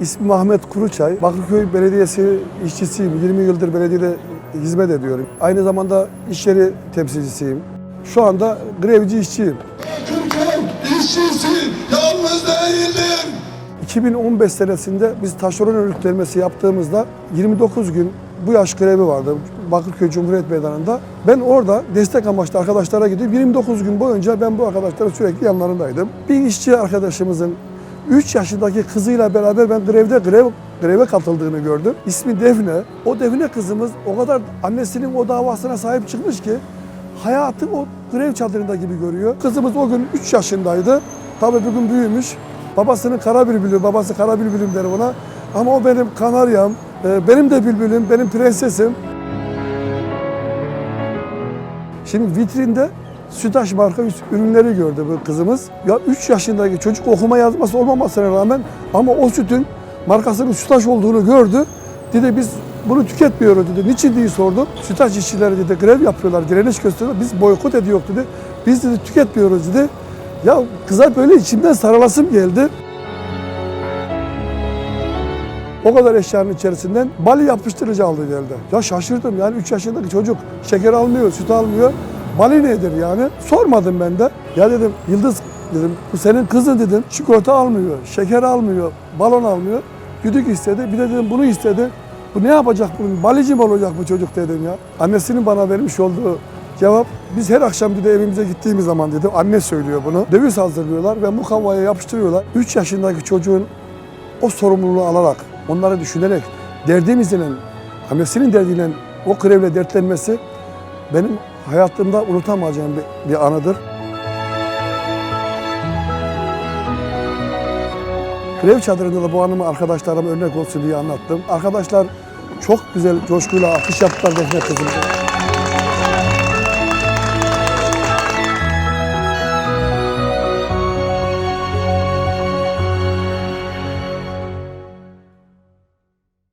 İsmim Ahmet Kuruçay. Bakırköy Belediyesi işçisiyim. 20 yıldır belediyede hizmet ediyorum. Aynı zamanda iş yeri temsilcisiyim. Şu anda grevci işçiyim. Bakırköy işçisi yalnız değildir. 2015 senesinde biz taşeron örgütlenmesi yaptığımızda 29 gün bu yaş grevi vardı Bakırköy Cumhuriyet Meydanı'nda. Ben orada destek amaçlı arkadaşlara gidip 29 gün boyunca ben bu arkadaşların sürekli yanlarındaydım. Bir işçi arkadaşımızın 3 yaşındaki kızıyla beraber ben grevde grev greve katıldığını gördüm. İsmi Defne. O Defne kızımız o kadar annesinin o davasına sahip çıkmış ki hayatı o grev çadırında gibi görüyor. Kızımız o gün 3 yaşındaydı. Tabii bugün büyümüş. Babasının kara bülbülü, babası kara bülbülüm der ona. Ama o benim kanaryam, e, benim de bülbülüm, benim prensesim. Şimdi vitrinde Sütaş marka ürünleri gördü bu kızımız. Ya 3 yaşındaki çocuk okuma yazması olmamasına rağmen ama o sütün markasının Sütaş olduğunu gördü. Dedi biz bunu tüketmiyoruz dedi. Niçin diye sordum. Sütaş işçileri dedi grev yapıyorlar, direniş gösteriyorlar. Biz boykot ediyor dedi. Biz dedi tüketmiyoruz dedi. Ya kıza böyle içimden sarılasım geldi. O kadar eşyanın içerisinden bali yapıştırıcı aldı geldi. Ya şaşırdım yani 3 yaşındaki çocuk şeker almıyor, süt almıyor. Bali nedir yani? Sormadım ben de. Ya dedim Yıldız dedim bu senin kızın dedim. Çikolata almıyor, şeker almıyor, balon almıyor. Güdük istedi. Bir de dedim bunu istedi. Bu ne yapacak bunun? Balici mi olacak bu çocuk dedim ya. Annesinin bana vermiş olduğu cevap biz her akşam bir de evimize gittiğimiz zaman dedim anne söylüyor bunu. Döviz hazırlıyorlar ve mukavvaya yapıştırıyorlar. 3 yaşındaki çocuğun o sorumluluğu alarak, onları düşünerek, derdimizle, annesinin derdiyle o grevle dertlenmesi benim hayatımda unutamayacağım bir, bir anıdır. Grev çadırında da bu anımı arkadaşlarıma örnek olsun diye anlattım. Arkadaşlar çok güzel coşkuyla alkış yaptılar Defne kızım.